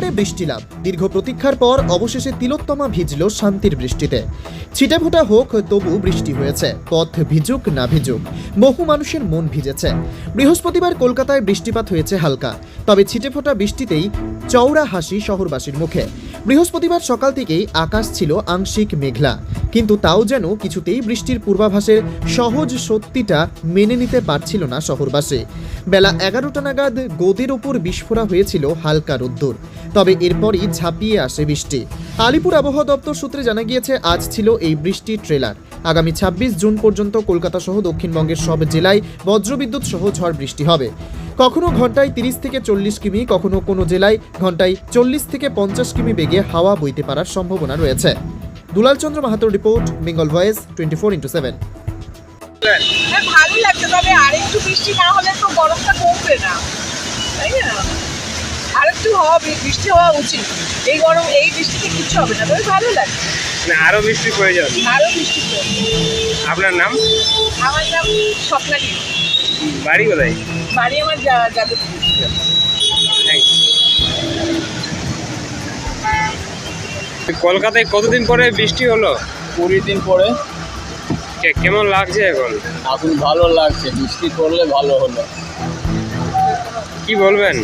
এবারে বৃষ্টি লাভ। দীর্ঘ প্রতীক্ষার পর অবশেষে তিলোত্তমা ভিজল শান্তির বৃষ্টিতে। ছিটেফোঁটা হোক, তবু বৃষ্টি হয়েছে। পথ ভিজুক না ভিজুক, বহু মানুষের মন ভিজেছে। বৃহস্পতিবার কলকাতায় বৃষ্টিপাত হয়েছে হালকা, তবে ছিটেফোঁটা বৃষ্টিতেই চওড়া হাসি শহরবাসীর মুখে। বৃহস্পতিবার সকাল থেকেই আকাশ ছিল আংশিক মেঘলা, কিন্তু তাও যেন কিছুতেই বৃষ্টির পূর্বাভাসের সহজ সত্যিটা মেনে নিতে পারছিল না শহরবাসী। বেলা এগারোটা নাগাদ গোদের ওপর বিস্ফোরা হয়েছিল হালকা রোদ্দুর, তবে এরপরই ঝাঁপিয়ে আসে বৃষ্টি। আলিপুর আবহাওয়া দপ্তর সূত্রে জানা গিয়েছে, আজ ছিল এই বৃষ্টির ট্রেলার। আগামী ছাব্বিশ জুন পর্যন্ত কলকাতা সহ দক্ষিণবঙ্গের সব জেলায় বজ্রবিদ্যুৎ সহ ঝড় বৃষ্টি হবে। কখনো ঘন্টায় তিরিশ থেকে চল্লিশ কিমি কখনো কোনো জেলায় ঘন্টায় চল্লিশ থেকে পঞ্চাশ কিমি বেগে হাওয়া বইতে পারার সম্ভাবনা রয়েছে। Dulal Chandra মাহাতোর report Bengal voice twenty four into seven. হ্যাঁ ভালো লাগছে তবে আরেকটু বৃষ্টি না হলে তো গরমটা কমবে না। তাই না? আরেকটু হওয়া বৃষ্টি হওয়া উচিত। এই গরম এই বৃষ্টিতে কিচ্ছু হবে না তবে ভালো লাগছে। না আরও বৃষ্টির প্রয়োজন আরও বৃষ্টি পড়বে। আপনার নাম? আমার নাম স্বপ্নালী বাড়ি কোথায়? বাড়ি আমার যাদবপুর। কলকাতায় কতদিন পরে বৃষ্টি হলো? কুড়ি দিন পরে। কেমন লাগছে এখন? এখন ভালো লাগছে বৃষ্টি পড়লে ভালো হলো। কি বলবেন?